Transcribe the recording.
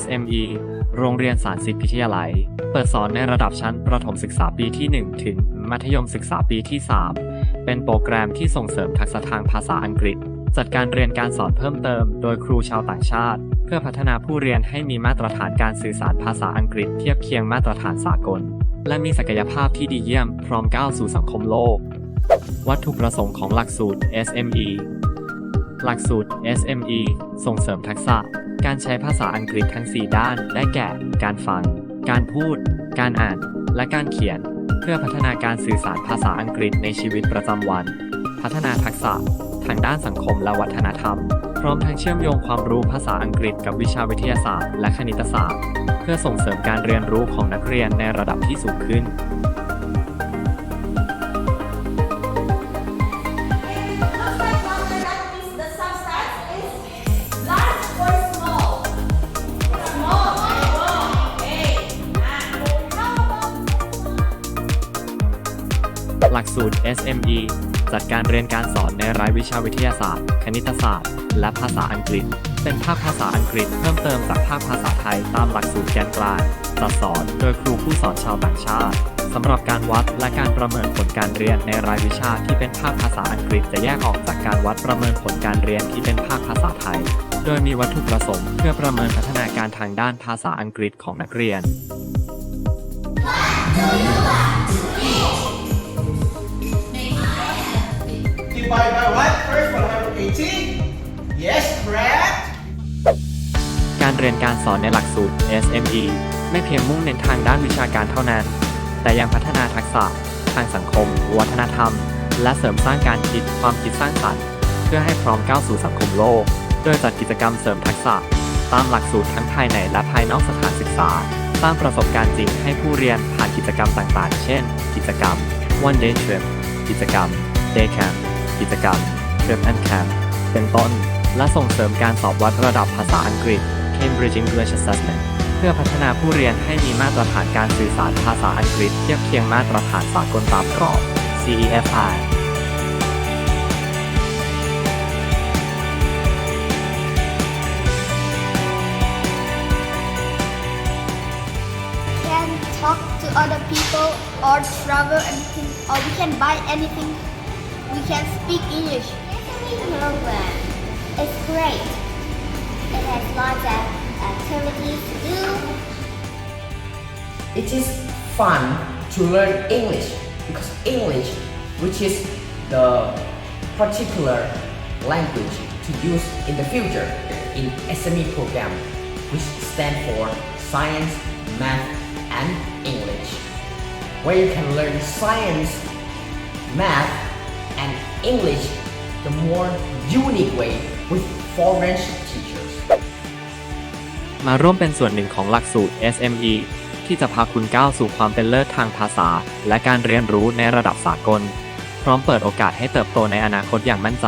SME โรงเรียนสารสิทธิพิทยาลัย เปิดสอนในระดับชั้นประถมศึกษาปีที่ 1 ถึงมัธยมศึกษาปีที่ 3 เป็นโปรแกรมที่ส่งเสริมทักษะทางภาษาอังกฤษ จัดการเรียนการสอนเพิ่มเติมโดยครูชาวต่างชาติ เพื่อพัฒนาผู้เรียนให้มีมาตรฐานการสื่อสารภาษาอังกฤษเทียบเคียงมาตรฐานสากล และมีศักยภาพที่ดีเยี่ยมพร้อมก้าวสู่สังคมโลก วัตถุประสงค์ของหลักสูตร SME หลักสูตร SME ส่งเสริมทักษะ การใช้ภาษาอังกฤษทั้ง 4 ด้าน ได้แก่ การฟัง การพูด การอ่าน และการเขียน เพื่อพัฒนาการสื่อสารภาษาอังกฤษในชีวิตประจำวัน พัฒนาทักษะ ทางด้านสังคมและวัฒนธรรม พร้อมทั้งเชื่อมโยงความรู้ภาษาอังกฤษกับวิชาวิทยาศาสตร์ และคณิตศาสตร์ เพื่อส่งเสริมการเรียนรู้ของนักเรียนในระดับที่สูงขึ้น หลักสูตร SME จัดการเรียนการสอนในรายวิชาวิทยาศาสตร์ คณิตศาสตร์ และภาษาอังกฤษ เป็นภาคภาษาอังกฤษเพิ่มเติมจากภาคภาษาไทยตามหลักสูตรแกนกลางจัดสอนโดยครูผู้สอนชาวต่างชาติสำหรับการวัดและการประเมินผลการเรียนในรายวิชาที่เป็นภาคภาษาอังกฤษจะแยกออกจากการวัดประเมินผลการเรียนที่เป็นภาคภาษาไทย โดยมีวัตถุประสงค์เพื่อประเมินพัฒนาการทางด้านภาษาอังกฤษของนักเรียน Divide by what? First 118? Yes, correct. การเรียนการสอนในหลักสูตร SME ไม่เพียงมุ่งเน้นทางด้านวิชาการเท่านั้น แต่ยังพัฒนาทักษะ ทางสังคม วัฒนธรรม และเสริมสร้างการคิดความคิดสร้างสรรค์ เพื่อให้พร้อมก้าวสู่สังคมโลก โดยจัดกิจกรรมเสริมทักษะ ตามหลักสูตรทั้งภายในและภายนอกสถานศึกษา สร้างประสบการณ์จริงให้ผู้เรียนผ่านกิจกรรมต่างๆ เช่น กิจกรรม One Day Trip กิจกรรม Day Camp กิจกรรม Trip and Camp เป็นต้น และส่งเสริมการสอบวัดระดับภาษาอังกฤษ Cambridge English Assessment เพื่อพัฒนาผู้เรียนให้มีมาตรฐานการสื่อสารภาษาอังกฤษ เทียบเคียงมาตรฐานสากลตามกรอบ CEFI can talk to other people or travel anything or we can buy anything. We can speak English. SME program is great. It has lots of activities to do. It is fun to learn English because English, which is the particular language to use in the future in SME program, which stand for Science, Math, and English, where you can learn science, math, English the more unique way with foreign teachers. มาร่วมเป็นส่วนหนึ่งของหลักสูตร SME ที่จะพาคุณก้าวสู่ความเป็นเลิศทางภาษา และการเรียนรู้ในระดับสากล พร้อมเปิดโอกาสให้เติบโตในอนาคตอย่างมั่นใจ